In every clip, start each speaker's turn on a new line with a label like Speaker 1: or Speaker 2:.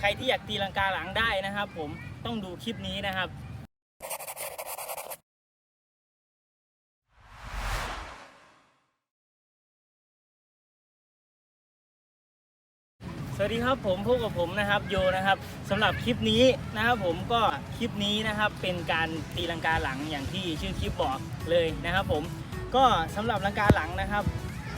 Speaker 1: ใครที่อยากตีลังกาหลังได้นะครับ ผมต้องดูคลิปนี้นะครับสวัสดีครับผมพบกับผมนะครับโยนะครับสำหรับคลิปนี้นะครับผมก็คลิปนี้นะครับเป็นการตีลังกาหลังอย่างที่ชื่อคลิปบอกเลยนะครับ ผมก็สำหรับลังกาหลังนะครับ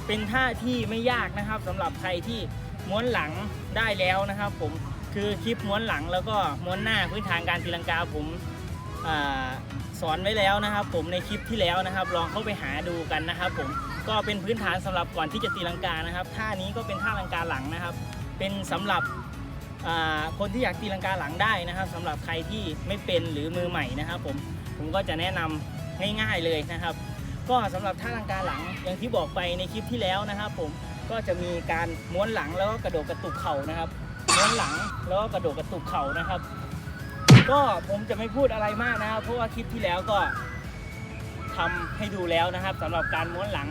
Speaker 1: เป็นท่าที่ไม่ยากนะครับสำหรับใครที่ม้วนหลังได้แล้วนะครับ ผม คือคลิปม้วนหลังแล้วก็ม้วนหน้าพื้นฐานการตีลังกาผมอสอนไว้แล้วนะครับ ผมในคลิปที่แล้วนะครับ ลองเข้าไปหาดูกันนะครับ ผมก็เป็นพื้นฐานสำหรับก่อนที่จะตีลังกานะครับท่านี้ก็เป็นท่าลังกาหลังนะครับ เป็นสำหรับคนที่อยากตีลังกาหลังได้นะครับสำหรับใครที่ไม่เป็นหรือมือใหม่นะครับ ผมผมก็จะแนะนำง่ายๆเลยนะครับ ก็สำหรับท่าลังกาหลังอย่างที่บอกไปในคลิปที่แล้วนะครับ ผมก็จะมีการม้วนหลังแล้วก็กระโดดกระตุกเข่านะครับ ม้วนหลัง แล้วก็กระโดดกระตุกเข่านะครับ ก็ผมจะไม่พูดอะไรมากนะครับ เพราะว่าคลิปที่แล้วก็ทำให้ดูแล้วนะครับสำหรับการม้วนหลัง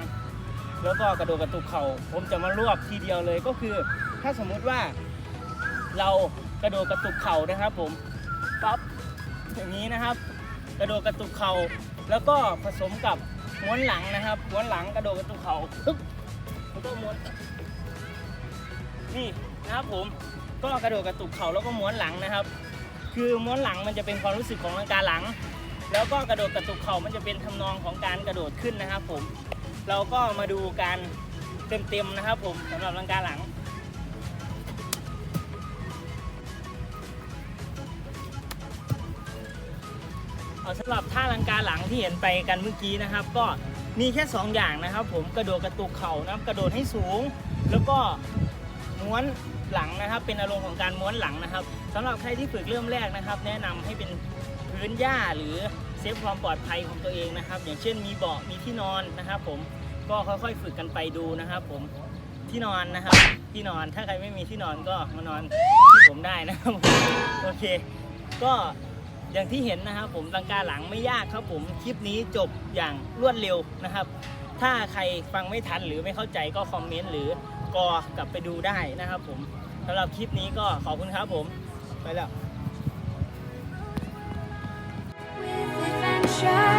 Speaker 1: แล้วก็กระโดดกระตุกเข่า ผมจะมารวบทีเดียวเลยก็คือ ถ้าสมมุติว่าเรากระโดดกระตุกเข่านะครับ ผมปั๊บอย่างนี้นะครับ กระโดดกระตุกเข่าแล้วก็ผสมกับม้วนหลังนะครับม้วนหลังกระโดดกระตุกเข่าปึ๊บแล้วก็ม้วนนี่ นะครับผมก็กระโดดกระตุกเข่าแล้วก็ม้วนหลังนะครับ คือม้วนหลังมันจะเป็นความรู้สึกของร่างกายหลัง แล้วก็กระโดดกระตุกเข่ามันจะเป็นทำนองของการกระโดดขึ้นนะครับผมเราก็มาดูการเต็มๆนะครับผมสำหรับร่างกายหลังเอาสำหรับท่าลังกาหลังที่เห็นไปกันเมื่อกี้นะครับ ก็มีแค่ 2 อย่างนะครับ ผมกระโดดกระตุกเข่านะกระโดดให้สูง แล้วก็ ม้วนหลังนะครับ เป็นอารมณ์ของการม้วนหลังนะครับสำหรับใครที่ฝึกเริ่มแรกนะครับ แนะนำให้เป็นพื้นหญ้าหรือเซฟความปลอดภัยของตัวเองนะครับ อย่างเช่นมีเบาะมีที่นอนนะครับ ผมก็ค่อยๆ ฝึกกันไปดูนะครับ ผมที่นอนนะครับ ที่นอนถ้าใครไม่มีที่นอนก็มานอนที่ผมได้นะครับโอเค ก็อย่างที่เห็นนะครับ ผมลังกาหลังไม่ยากครับ ผมคลิปนี้จบอย่างรวดเร็วนะครับ ถ้าใครฟังไม่ทันหรือไม่เข้าใจก็คอมเมนต์หรือ กอกลับไปดูได้นะครับผมสำหรับคลิปนี้ก็ขอบคุณครับผม ไปแล้ว
Speaker 2: With adventure,